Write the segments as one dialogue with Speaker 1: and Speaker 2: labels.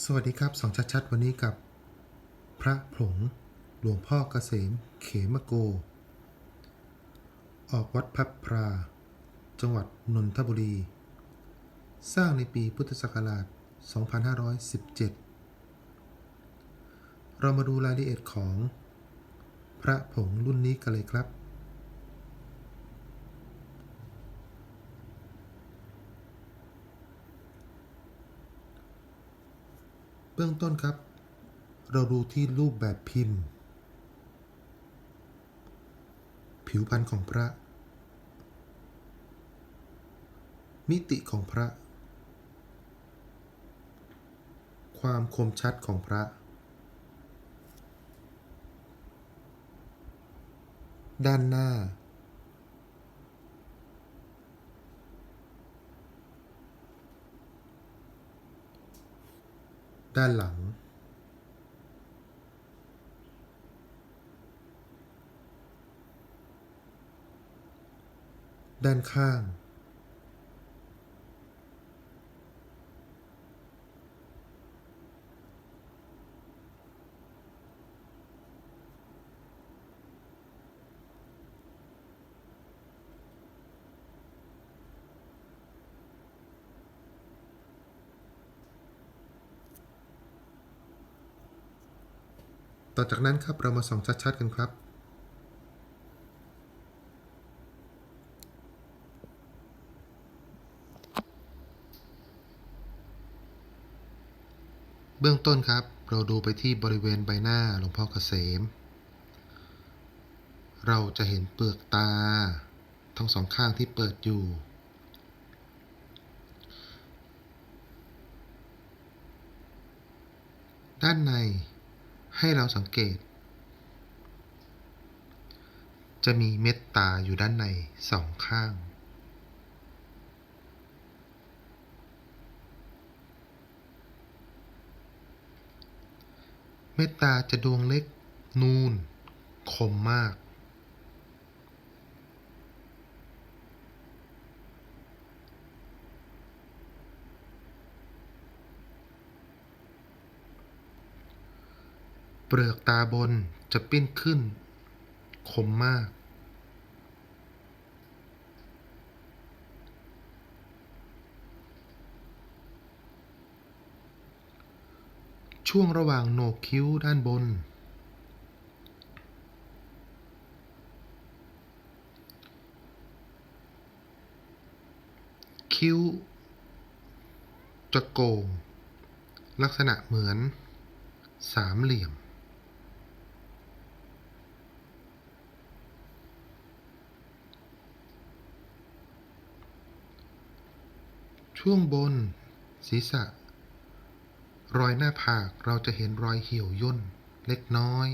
Speaker 1: สวัสดีครับสองชัดๆวันนี้กับ พระผงหลวงพ่อเกษม เขมโก ออกวัดพับพรา จังหวัดนนทบุรี สร้างในปีพุทธศักราช 2517 เรามาดูรายละเอียดของ พระผงรุ่นนี้กันเลยครับ บื้องต้นครับ เราดูที่รูปแบบพิมพ์ ผิวพรรณของพระ มิติของพระ ความคมชัดของพระ ด้านหน้า ด้านหลัง ด้านข้าง ต่อจากนั้นครับเรามาส่องชัดๆกันครับ เบื้องต้นครับ เราดูไปที่บริเวณใบหน้าหลวงพ่อเกษม เราจะเห็นเปลือกตา ทั้งสองข้างที่เปิดอยู่ด้านใน ให้เราสังเกต จะมีเม็ดตาอยู่ด้านในสองข้าง เม็ดตาจะดวงเล็กนูนคมมาก เปลือกตาบนจะปิ้นขึ้น คมมาก ช่วงระหว่างโหนกคิ้วด้านบน คิ้ว จะโก่งลักษณะเหมือนสามเหลี่ยม ช่วงบน ศีรษะ รอยหน้าผากเราจะเห็นรอยเหี่ยวย่นเล็กน้อย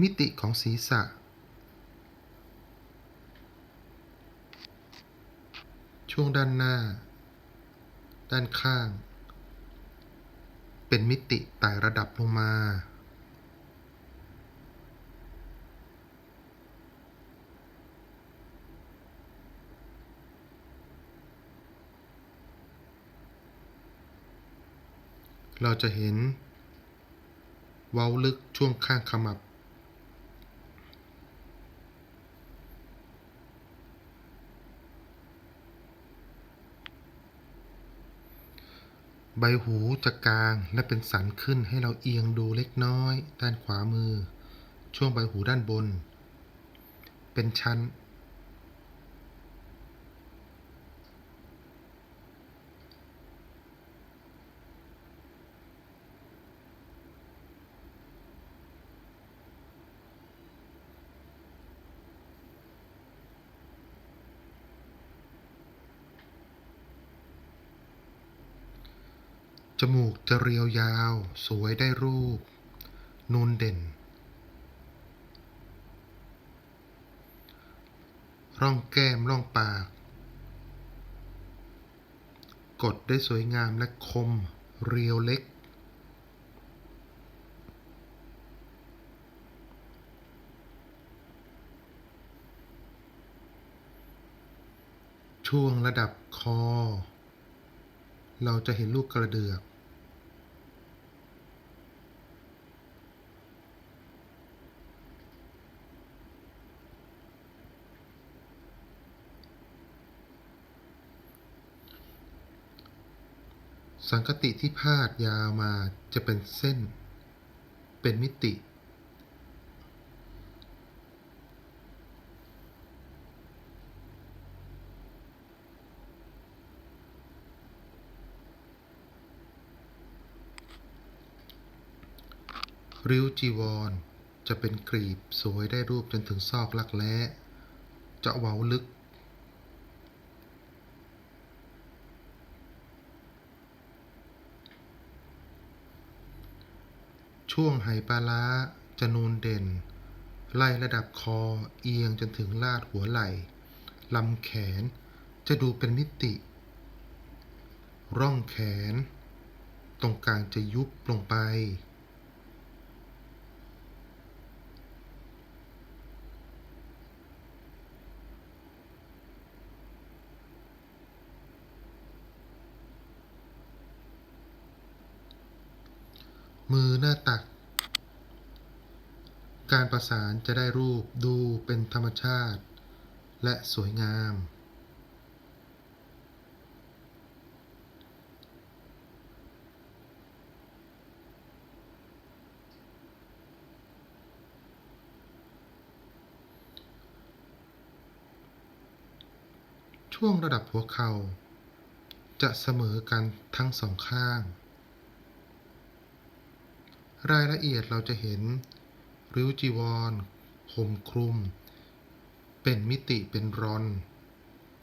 Speaker 1: มิติของศีรษะช่วงด้านหน้า ด้านข้าง เป็นมิติไต่ระดับลงมา เราจะเห็น เว้าลึกช่วงข้างขมับ ใบหูจะกลางและเป็นสันขึ้นให้เราเอียงดูเล็กน้อย ด้านขวามือ ช่วงใบหูด้านบน เป็นชั้น จมูกจะเรียวยาว สวยได้รูป นูนเด่น ร่องแก้มร่องปาก กดได้สวยงามและคม เรียวเล็ก ช่วงระดับคอ เราจะเห็นลูกกระเดือก สังคติที่พาดยาวมาจะเป็นเส้น เป็นมิติ ริ้วจีวร จะเป็นกรีบสวยได้รูปจนถึงซอกลักแร้จะเว้าลึก ช่วงไหปลาร้าจะนูนเด่น ไล่ระดับคอเอียงจนถึงลาดหัวไหล่ลำแขนจะดูเป็นมิติ ร่องแขน ตรงกลางจะยุบลงไป มือหน้าตัก การประสานจะได้รูปดูเป็นธรรมชาติ และสวยงาม ช่วงระดับหัวเข่าจะเสมอกันทั้งสองข้าง รายละเอียดเราจะเห็น ริ้วจีวรห่มคลุม เป็นมิติเป็นรอน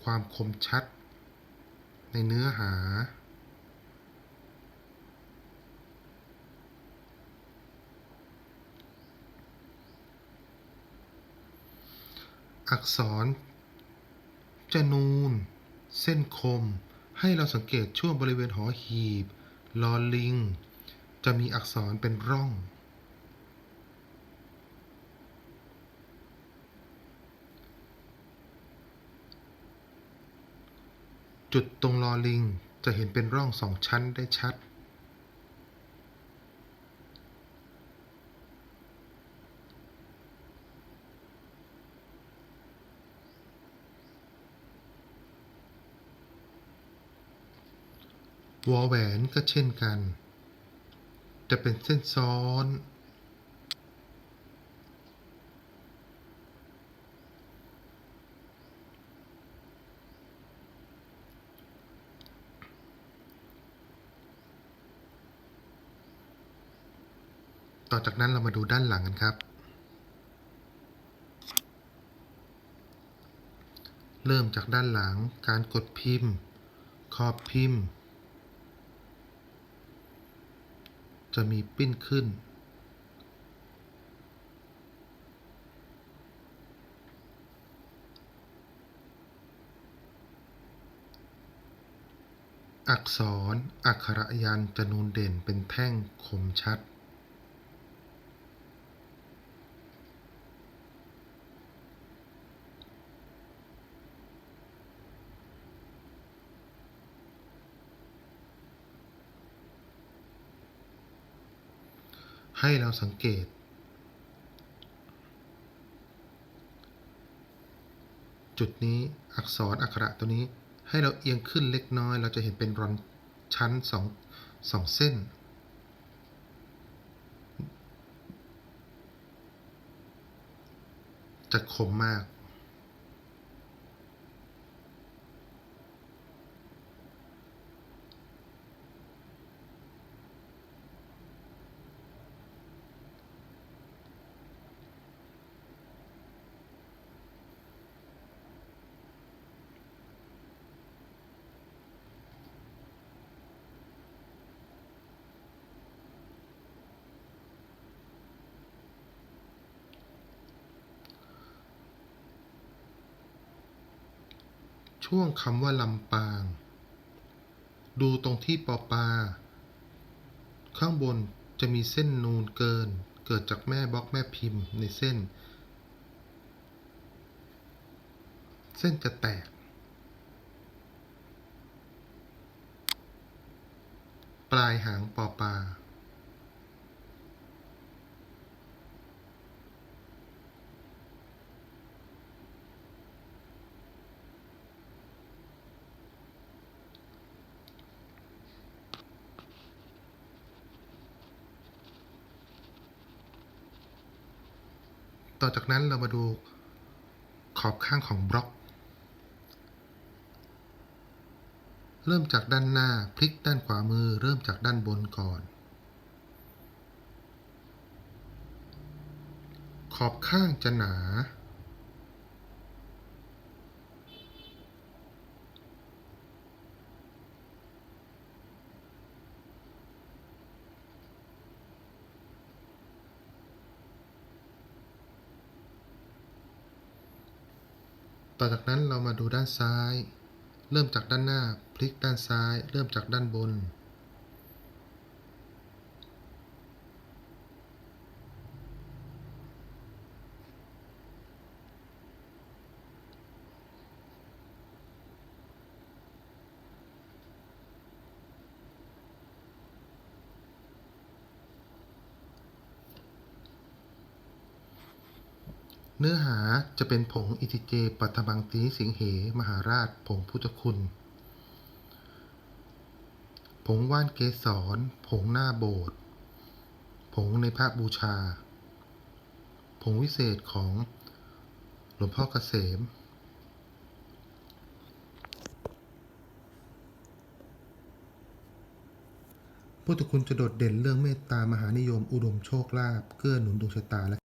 Speaker 1: ความคมชัด ในเนื้อหา อักษร จะนูน เส้นคม ให้เราสังเกตช่วงบริเวณหอหีบลอลิง จะมีอักษรเป็นร่อง จุดตรงลอลิงจะเห็นเป็นร่องสองชั้นได้ชัด วอแหวนก็เช่นกัน จะเป็นเส้นซ้อน ต่อจากนั้นเรามาดูด้านหลังกันครับ เริ่มจากด้านหลังการกดพิมพ์ ขอบพิมพ์ จะมีปิ้นขึ้น อักษรอักขระยันจะนูนเด่นเป็นแท่งคมชัด ให้เราสังเกต จุดนี้อักษรอักขระตัวนี้ให้เราเอียงขึ้นเล็กน้อย เราจะเห็นเป็นรอนชั้นสองสองเส้น จะคมมาก ช่วงคำว่าลำปาง ดูตรงที่ปอปา ข้างบนจะมีเส้นนูนเกิน เกิดจากแม่บล็อกแม่พิมพ์ในเส้น เส้นจะแตก ปลายหางปอปา ต่อจากนั้นเรามาดูขอบข้างของบล็อก เริ่มจากด้านหน้าพลิกด้านขวามือ เริ่มจากด้านบนก่อน ขอบข้างจะหนา ต่อจากนั้นเรามาดูด้านซ้าย เริ่มจากด้านหน้า พลิกด้านซ้าย เริ่มจากด้านบน เนื้อหาจะเป็นผงอิทิเจปัทมังตีสิงเห มหาราชผงพุทธคุณ ผงว่านเกสร ผงหน้าโบสถ์ผงในพระบูชา ผงวิเศษของหลวงพ่อเกษม พุทธคุณจะโดดเด่นเรื่องเมตตามหานิยมอุดมโชคลาภเกื้อหนุนดวงชะตาและ